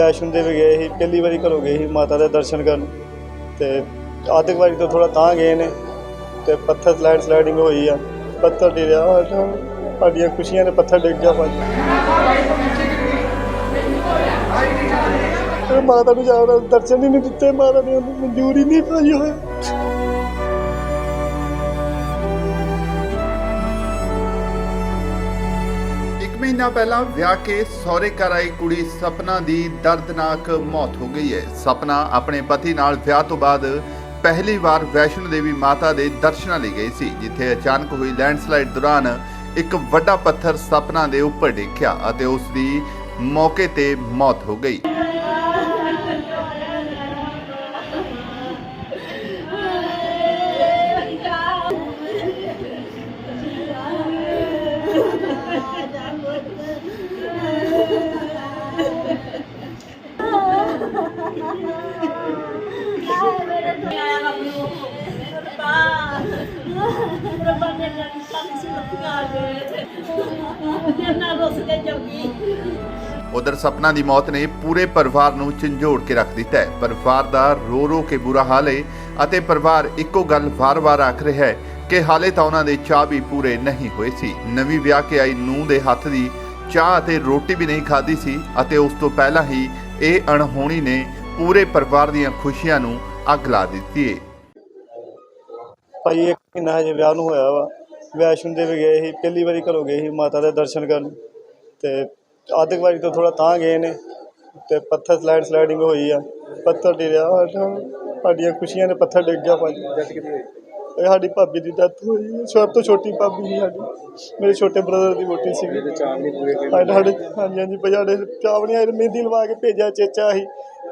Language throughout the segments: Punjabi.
ਵੈਸ਼ਨੋ ਦੇਵੀ ਗਏ ਸੀ, ਪਹਿਲੀ ਵਾਰੀ ਘਰੋਂ ਗਏ ਸੀ ਮਾਤਾ ਦੇ ਦਰਸ਼ਨ ਕਰਨ। ਤੇ ਆਧਿਕ ਵਾਰੀ ਤੋਂ ਥੋੜਾ ਤਾਂ ਗਏ ਨੇ ਤੇ ਪੱਥਰ ਸਲਾਈਡ ਸਲਾਈਡਿੰਗ ਹੋਈ ਆ। ਪੱਥਰ ਡਿੱਗਿਆ ਸਾਡੀਆਂ ਖੁਸ਼ੀਆਂ ਨੇ ਪੱਥਰ ਡਿੱਗ ਗਿਆ ਭਾਜੀ ਮਾਤਾ ਨੂੰ ਜਾ ਦਰਸ਼ਨ ਹੀ ਨਹੀਂ ਦਿੱਤੇ, ਮਾਤਾ ਨੇ ਉਹਨੂੰ ਮਨਜ਼ੂਰ ਨਹੀਂ ਪਾਈ ਹੋਏ ਮਹੀਨਾ ਪਹਿਲਾਂ ਵਿਆਹ ਕੇ ਸਹੁਰੇ ਘਰ ਆਈ ਕੁੜੀ ਸਪਨਾ ਦੀ ਦਰਦਨਾਕ ਮੌਤ ਹੋ ਗਈ ਹੈ। ਸਪਨਾ ਆਪਣੇ ਪਤੀ ਨਾਲ ਵਿਆਹ ਤੋਂ ਬਾਅਦ ਪਹਿਲੀ ਵਾਰ ਵੈਸ਼ਨੋ ਦੇਵੀ ਮਾਤਾ ਦੇ ਦਰਸ਼ਨਾਂ ਲਈ ਗਈ ਸੀ, ਜਿੱਥੇ ਅਚਾਨਕ ਹੋਈ ਲੈਂਡਸਲਾਈਡ ਦੌਰਾਨ ਇੱਕ ਵੱਡਾ ਪੱਥਰ ਸਪਨਾ ਦੇ ਉੱਪਰ ਡਿੱਗਿਆ ਅਤੇ ਉਸ ਦੀ ਮੌਕੇ ਤੇ ਮੌਤ ਹੋ ਗਈ। ਉਧਰ ਸਪਨਾ ਦੀ ਮੌਤ ਨੇ ਪੂਰੇ ਪਰਿਵਾਰ ਨੂੰ ਝੰਜੋੜ ਕੇ ਰੱਖ ਦਿੱਤਾ ਹੈ। ਪਰਿਵਾਰ ਦਾ ਰੋ ਰੋ ਕੇ ਬੁਰਾ ਹਾਲ ਹੈ ਅਤੇ ਪਰਿਵਾਰ ਇੱਕੋ ਗੱਲ ਵਾਰ-ਵਾਰ ਆਖ ਰਿਹਾ ਹੈ ਕਿ ਹਾਲੇ ਤਾਂ ਉਹਨਾਂ ਦੇ ਚਾਹ ਵੀ ਪੂਰੇ ਨਹੀਂ ਹੋਏ ਸੀ। ਨਵੀਂ ਵਿਆਹ ਕੇ ਆਈ ਨੂੰਹ ਦੇ ਹੱਥ ਦੀ ਚਾਹ ਅਤੇ ਰੋਟੀ ਵੀ ਨਹੀਂ ਖਾਧੀ ਸੀ ਅਤੇ ਉਸ ਤੋਂ ਪਹਿਲਾਂ ਹੀ ਇਹ ਅਣਹੋਣੀ ਨੇ ਪੂਰੇ ਪਰਿਵਾਰ ਦੀਆਂ ਖੁਸ਼ੀਆਂ ਨੂੰ ਅੱਗ ਲਾ ਦਿੱਤੀ ਹੈ ਭਾਈ ਇੱਕ ਮਹੀਨਾ ਹਜੇ ਵਿਆਹ ਨੂੰ ਹੋਇਆ ਵਾ। ਵੈਸ਼ਨੋ ਦੇਵੀ ਗਏ ਸੀ ਪਹਿਲੀ ਵਾਰੀ ਘਰੋਂ ਗਏ ਸੀ ਮਾਤਾ ਦੇ ਦਰਸ਼ਨ ਕਰਨ। ਤੇ ਆਧਿਕ ਵਾਰੀ ਤੋਂ ਥੋੜਾ ਤਾਂ ਗਏ ਨੇ। ਤੇ ਪੱਥਰ ਸਲਾਈਡ ਸਲਾਈਡਿੰਗ ਹੋਈ ਆ। ਪੱਥਰ ਡਿੱਗਿਆ ਸਾਡੀਆਂ ਖੁਸ਼ੀਆਂ ਦੇ ਪੱਥਰ ਡਿੱਗ ਗਿਆ ਭਾਜੀ ਇਹ ਸਾਡੀ ਭਾਬੀ ਦੀ ਡੈਥ ਹੋਈ। ਸਭ ਤੋਂ ਛੋਟੀ ਭਾਬੀ ਸੀ ਸਾਡੀ। ਮੇਰੇ ਛੋਟੇ ਬ੍ਰਦਰ ਦੀ ਵੋਟੀ ਸੀਗੀ। ਸਾਡੇ ਸਾਡੇ ਹਾਂਜੀ ਹਾਂਜੀ ਭਾਈ ਸਾਡੇ ਚਾਵਣੀ ਆਏ ਮਹਿੰਦੀ ਲਵਾ ਕੇ ਭੇਜਿਆ ਚੇਚਾ ਸੀ।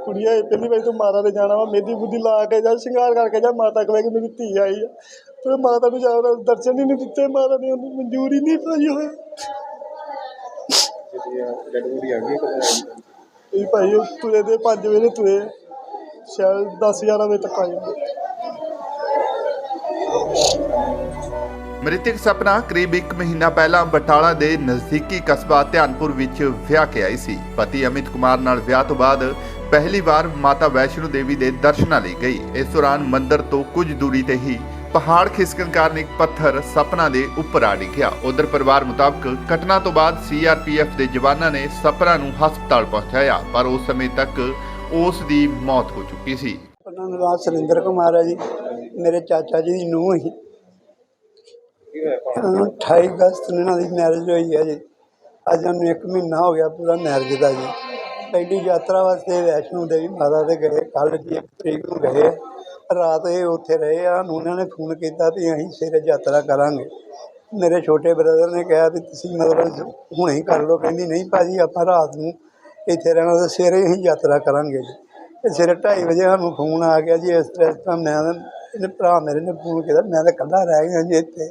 ਕੁੜੀਆਂ ਇਹ ਪਹਿਲੀ ਵਾਰੀ ਤੂੰ ਮਾਤਾ ਦੇ ਜਾਣਾ ਵਾ ਮਹਿੰਦੀ ਬੁੱਧੀ ਲਾ ਕੇ ਜਾ, ਸ਼ਿੰਗਾਰ ਕਰਕੇ ਜਾ, ਮਾਤਾ ਕਹੇ ਕਿ ਮੇਰੀ ਧੀ ਆਈ ਆ। ਤੇ ਮਾਤਾ ਨੂੰ ਜਾ ਦਰਸ਼ਨ ਹੀ ਨਹੀਂ ਦਿੱਤੇ, ਮਾਤਾ ਨੇ ਉਹਨੂੰ ਮਨਜ਼ੂਰ ਹੀ ਨਹੀਂ ਭਾਜੀ ਹੋਇਆ ਇਹ ਭਾਈ ਉਹ ਤੁਰੇ ਦੇ 5 ਵਜੇ ਤੁਰੇ ਸ਼ਾਇਦ 10 11 ਵਜੇ ਤੱਕ ਆ ਜਾਂਦੇ। ਮ੍ਰਿਤਕ ਸਪਨਾ ਕਰੀਬ 1 ਮਹੀਨਾ ਪਹਿਲਾਂ ਬਟਾਲਾ ਦੇ ਨਜ਼ਦੀਕੀ ਕਸਬਾ ਧਿਆਨਪੁਰ ਵਿੱਚ ਵਿਆਹ ਕੇ ਆਈ ਸੀ। ਪਤੀ ਅਮਿਤ ਕੁਮਾਰ ਨਾਲ ਵਿਆਹ ਤੋਂ ਬਾਅਦ ਪਹਿਲੀ ਵਾਰ ਮਾਤਾ ਵੈਸ਼ਨੋ ਦੇਵੀ ਦੇ ਦਰਸ਼ਨਾਂ ਲਈ ਗਈ। ਇਸ ਦੌਰਾਨ ਮੰਦਿਰ ਤੋਂ ਕੁਝ ਦੂਰੀ ਤੇ ਹੀ ਪਹਾੜ ਖਿਸਕਣ ਕਾਰਨ ਇੱਕ ਪੱਥਰ ਸਪਨਾ ਦੇ ਉੱਪਰ ਆ ਡਿੱਗਿਆ। ਉਧਰ ਪਰਿਵਾਰ ਮੁਤਾਬਕ ਘਟਨਾ ਤੋਂ ਬਾਅਦ ਸੀਆਰਪੀਐਫ ਦੇ ਜਵਾਨਾਂ ਨੇ ਸਪਨਾ ਨੂੰ ਹਸਪਤਾਲ ਪਹੁੰਚਾਇਆ, ਪਰ ਉਸ ਸਮੇਂ ਤੱਕ ਉਸ ਦੀ ਮੌਤ ਹੋ ਚੁੱਕੀ ਸੀ। ਉਹਨਾਂ ਦਾ ਨਾਮ ਸੁਰਿੰਦਰ ਕੁਮਾਰ ਹੈ ਜੀ। ਮੇਰੇ ਚਾਚਾ ਜੀ ਦੀ ਨੂੰਹ ਸੀ 28 ਅਗਸਤ ਨੂੰ ਇਹਨਾਂ ਦੀ ਮੈਰਿਜ ਹੋਈ ਹੈ ਜੀ। ਅੱਜ ਉਹਨੂੰ 1 ਮਹੀਨਾ ਹੋ ਗਿਆ ਪੂਰਾ ਮੈਰਿਜ ਦਾ ਜੀ। ਪਹਿਲੀ ਯਾਤਰਾ ਵਾਸਤੇ ਵੈਸ਼ਨੋ ਦੇਵੀ ਮਾਤਾ ਦੇ ਗਏ, ਕੱਲ੍ਹ ਜੀ ਇੱਕ ਤਰੀਕ ਨੂੰ ਗਏ। ਰਾਤ ਇਹ ਉੱਥੇ ਰਹੇ ਆ ਉਹਨਾਂ ਨੇ ਫੋਨ ਕੀਤਾ ਵੀ ਅਸੀਂ ਸਵੇਰੇ ਯਾਤਰਾ ਕਰਾਂਗੇ। ਮੇਰੇ ਛੋਟੇ ਬ੍ਰਦਰ ਨੇ ਕਿਹਾ ਵੀ ਤੁਸੀਂ ਮਤਲਬ ਹੁਣੇ ਹੀ ਕਰ ਲਓ, ਕਹਿੰਦੀ ਨਹੀਂ ਭਾਜੀ, ਆਪਾਂ ਰਾਤ ਨੂੰ ਇੱਥੇ ਰਹਿਣਾ ਤੇ ਸਵੇਰੇ ਹੀ ਯਾਤਰਾ ਕਰਾਂਗੇ ਜੀ। ਤੇ ਸਵੇਰੇ 2:30 ਵਜੇ ਸਾਨੂੰ ਫੋਨ ਆ ਗਿਆ ਜੀ, ਇਸ ਤਰ੍ਹਾਂ ਇਸ ਤਰ੍ਹਾਂ ਮੈਂ ਇਹਨੇ ਭਰਾ ਮੇਰੇ ਨੇ ਫੋਨ ਕੀਤਾ, ਮੈਂ ਤਾਂ ਇਕੱਲਾ ਰਹਿ ਗਿਆ ਜੀ ਇੱਥੇ।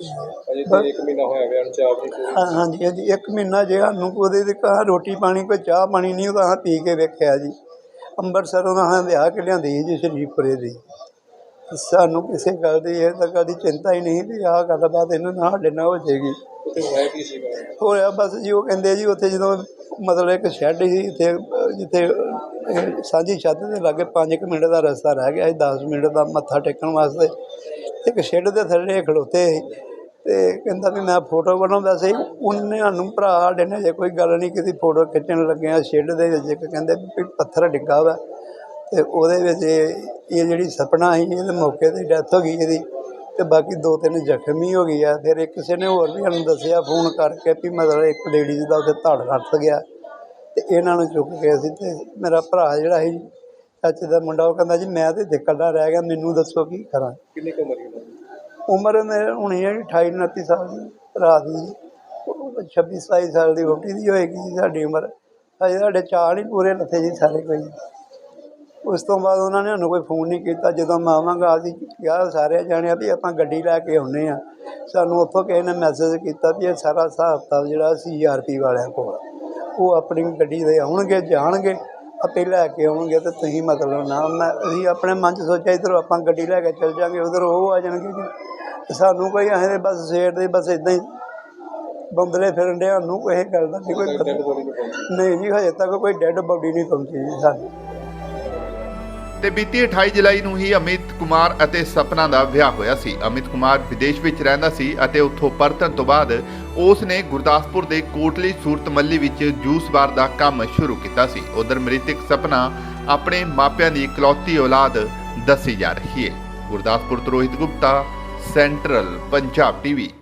ਅਜੇ ਤੇ ਮਹੀਨਾ ਹੋਇਆ ਵਿਆਹ ਨੂੰ ਚਾਹ ਨਹੀਂ ਪੂਰੀ ਹਾਂ- ਹਾਂਜੀ ਹਾਂਜੀ ਇੱਕ ਮਹੀਨਾ ਜੇ ਸਾਨੂੰ ਉਹਦੇ ਰੋਟੀ ਪਾਣੀ ਕੋਈ ਚਾਹ ਪਾਣੀ ਨਹੀਂ ਉਹਦਾ ਹਾਂ ਪੀ ਕੇ ਵੇਖਿਆ ਜੀ। ਅੰਮ੍ਰਿਤਸਰੋਂ ਦਾ ਹਾਂ ਵਿਆਹ ਕੇ ਲਿਆਂਦੀ ਜੀ ਸ਼ਰੀਫਪੁਰੇ ਦੀ। ਸਾਨੂੰ ਕਿਸੇ ਗੱਲ ਦੀ ਇਹ ਤਾਂ ਕਦੀ ਚਿੰਤਾ ਹੀ ਨਹੀਂ ਵੀ ਆਹ ਗੱਲਬਾਤ ਇਹਨਾਂ ਨਾਲ ਸਾਡੇ ਨਾਲ ਹੋ ਜਾਏਗੀ। ਉੱਥੇ ਹੋਇਆ ਕੀ ਸੀਗਾ ਹੋਇਆ ਬਸ ਜੀ ਉਹ ਕਹਿੰਦੇ ਜੀ ਉੱਥੇ ਜਦੋਂ ਮਤਲਬ ਇੱਕ ਸ਼ੈੱਡ ਸੀ ਇੱਥੇ ਅਹ, ਜਿੱਥੇ ਅਹ, ਸਾਂਝੀ ਛੱਤ ਦੇ ਲਾਗੇ 5 ਮਿੰਟ ਦਾ ਰਸਤਾ ਰਹਿ ਗਿਆ ਸੀ 10 ਮਿੰਟ ਦਾ ਮੱਥਾ ਟੇਕਣ ਵਾਸਤੇ। ਇੱਕ ਸ਼ੈੱਡ ਦੇ ਥੱਲੇ ਖਲੋਤੇ ਸੀ। ਤੇ ਕਹਿੰਦਾ ਵੀ ਮੈਂ ਫੋਟੋ ਬਣਾਉਂਦਾ ਸੀ। ਉਹਨੇ ਸਾਨੂੰ ਭਰਾ ਸਾਡੇ ਨੇ ਜੇ ਕੋਈ ਗੱਲ ਨਹੀਂ ਕੀਤੀ, ਫੋਟੋ ਖਿੱਚਣ ਲੱਗਿਆ ਸ਼ੇਡ ਦੇ ਵਿੱਚ ਇੱਕ ਕਹਿੰਦੇ ਵੀ ਪੱਥਰ ਡਿੱਗਾ ਵਾ। ਤੇ ਉਹਦੇ ਵਿੱਚ ਇਹ ਜਿਹੜੀ ਸਪਨਾ ਸੀ, ਇਹਦੇ ਮੌਕੇ ਤੇ ਡੈਥ ਹੋ ਗਈ ਇਹਦੀ। ਤੇ ਬਾਕੀ ਦੋ ਤਿੰਨ ਜ਼ਖਮੀ ਹੋ ਗਈ ਆ। ਫਿਰ ਕਿਸੇ ਨੇ ਹੋਰ ਵੀ ਸਾਨੂੰ ਦੱਸਿਆ ਫੋਨ ਕਰਕੇ ਵੀ ਮਤਲਬ ਇੱਕ ਲੇਡੀਜ਼ ਦਾ ਉੱਥੇ ਧੜ ਰੱਟ ਗਿਆ। ਤੇ ਇਹਨਾਂ ਨੂੰ ਚੁੱਕ ਕੇ ਅਸੀਂ ਤੇ ਮੇਰਾ ਭਰਾ ਜਿਹੜਾ ਸੀ, ਚਾਚੇ ਦਾ ਮੁੰਡਾ, ਉਹ ਕਹਿੰਦਾ ਜੀ ਮੈਂ ਤੇ ਇਕੱਲਾ ਰਹਿ ਗਿਆ, ਮੈਨੂੰ ਦੱਸੋ ਕੀ ਕਰਾਂ। ਕਿੰਨੀ ਉਮਰ ਉਮਰ ਮੇਰੇ ਹੋਣੀ ਹੈ 28 29 ਸਾਲ ਦੀ, ਭਰਾ ਦੀ 26 27 ਸਾਲ ਦੀ ਵੋਟੀ ਦੀ ਹੋਏਗੀ ਜੀ ਸਾਡੀ ਉਮਰ। ਅਜੇ ਸਾਡੇ ਚਾਰ ਹੀ ਪੂਰੇ ਲੱਥੇ ਜੀ ਸਾਰੇ ਕੋਈ। ਉਸ ਤੋਂ ਬਾਅਦ ਉਹਨਾਂ ਨੇ ਸਾਨੂੰ ਕੋਈ ਫੋਨ ਨਹੀਂ ਕੀਤਾ। ਜਦੋਂ ਮੈਂ ਆਵਾਂਗਾ, ਅਸੀਂ ਕਿਹਾ ਸਾਰੇ ਜਾਣਿਆ ਵੀ ਆਪਾਂ ਗੱਡੀ ਲੈ ਕੇ ਆਉਨੇ ਆ ਸਾਨੂੰ ਉੱਥੋਂ ਕਿਸੇ ਨੇ ਮੈਸੇਜ ਕੀਤਾ ਵੀ ਇਹ ਸਾਰਾ ਹਿਸਾਬ ਕਿਤਾਬ ਜਿਹੜਾ ਸੀ ਸੀਆਰਪੀ ਵਾਲਿਆਂ ਕੋਲ, ਉਹ ਆਪਣੀ ਗੱਡੀ ਦੇ ਆਉਣਗੇ, ਜਾਣਗੇ। ਆਪੇ ਲੈ ਕੇ ਆਉਣਗੇ ਤੇ ਤੁਸੀਂ ਮਤਲਬ ਨਾ ਮੈਂ ਅਸੀਂ ਆਪਣੇ ਮਨ 'ਚ ਸੋਚਿਆ ਇੱਧਰੋਂ ਆਪਾਂ ਗੱਡੀ ਲੈ ਕੇ ਚੱਲ ਜਾਾਂਗੇ ਉਧਰ ਉਹ ਆ ਜਾਣਗੇ ਜੀ। ਤੇ ਸਾਨੂੰ ਕੋਈ ਤੇ ਬਸ ਸੇਟ ਦੇ ਬਸ ਇਦਾਂ ਹੀ ਬੰਦਲੇ ਫਿਰਨ ਡਿਆ ਨੂੰ ਕੋਈ ਗੱਲ ਦਾ ਨਹੀਂ ਕੋਈ ਪਤਾ। ਨਹੀਂ ਜੀ ਹਜੇ ਤੱਕ ਕੋਈ ਡੈੱਡ ਬੋਡੀ ਨਹੀਂ ਪਹੁੰਚੀ ਜੀ ਸਾਨੂੰ। ਤੇ ਬੀਤੀ 28 ਜੁਲਾਈ ਨੂੰ ਹੀ ਅਮਿਤ ਕੁਮਾਰ ਅਤੇ ਸਪਨਾ ਦਾ ਵਿਆਹ ਹੋਇਆ ਸੀ। ਅਮਿਤ ਕੁਮਾਰ ਵਿਦੇਸ਼ ਵਿੱਚ ਰਹਿੰਦਾ ਸੀ ਅਤੇ ਉੱਥੋਂ ਪਰਤਣ ਤੋਂ ਬਾਅਦ ਉਸ ਨੇ ਗੁਰਦਾਸਪੁਰ ਦੇ ਕੋਟਲੀ ਸੂਰਤਮੱਲੀ ਵਿੱਚ ਜੂਸ ਬਾਰ ਦਾ ਕੰਮ ਸ਼ੁਰੂ ਕੀਤਾ ਸੀ। ਉਧਰ ਮ੍ਰਿਤਕ ਸਪਨਾ ਆਪਣੇ ਮਾਪਿਆਂ ਦੀ ਇਕਲੌਤੀ ਔਲਾਦ ਦੱਸੀ ਜਾ ਰਹੀ ਹੈ। ਗੁਰਦਾਸਪੁਰ ਤੋਂ ਰੋਹਿਤ ਗੁਪਤਾ, ਸੈਂਟਰਲ ਪੰਜਾਬ ਟੀਵੀ।